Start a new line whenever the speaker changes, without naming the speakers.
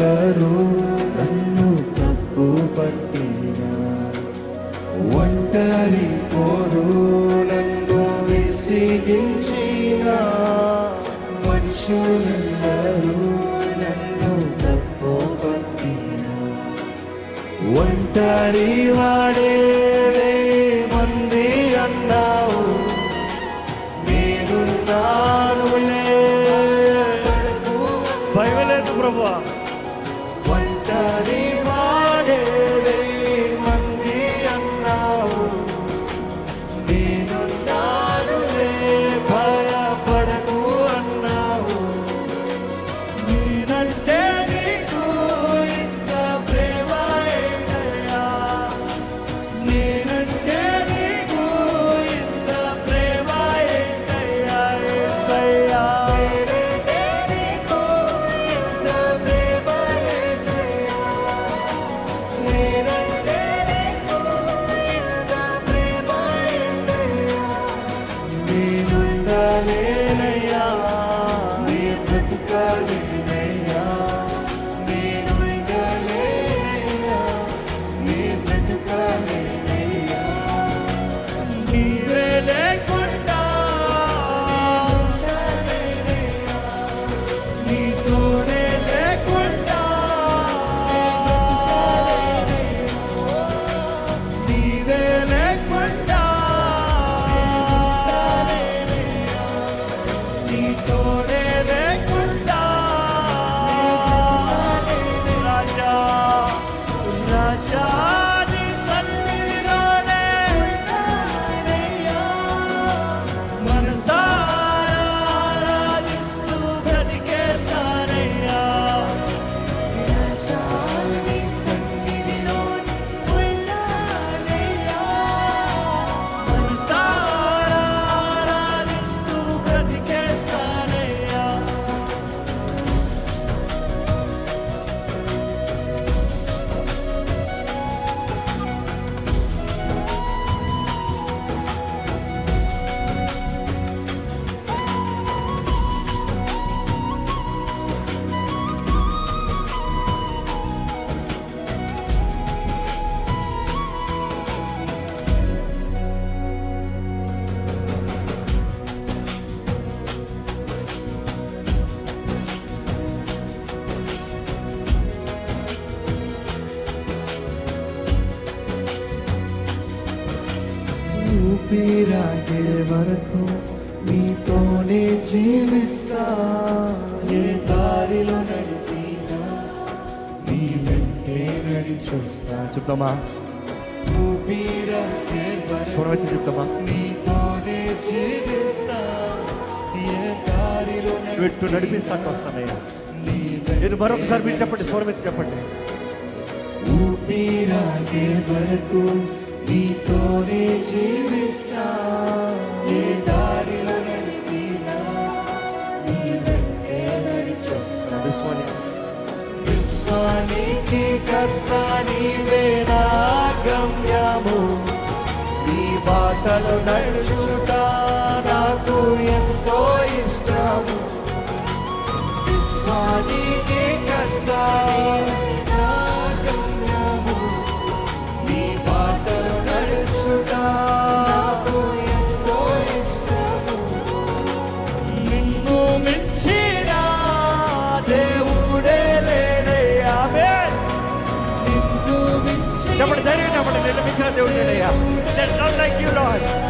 ఎవరు నన్ను తప్పు పట్టిన. ఒంటరి పోరు నన్ను విసిగించిన. మనుషులందరూ నన్ను తప్పు పట్టిన. ఒంటరి వాడే మంది అన్నావు. నేనున్నానులే. ఊపిరాగే వరకు నీతోనే జీవిస్తా. ఏ దారిలో నడిపినా నీ వెంటే నడిచొస్తా.
చెప్తామా?
ఊపిరాగే వరకు
చెప్తామా?
నీతోనే జీవిస్తా. ఏ దారిలో
పెట్టు నడిపిస్తాను వస్తానయ్యా ఇది మరొకసారి మీరు చెప్పండి స్వరమెత్తి చెప్పండి.
ఊపిరాగే వరకు నీతోనే జీవిస్తా ఏ దారిలో నడిపినా నీ వెంటే నడిచొస్తా.
విశ్వానికి
కర్త నీవే నా గమ్యము. నీ బాటలు నడుచుట నాకు ఎంతో ఇష్టము
Somebody, not. There's none like you, Lord.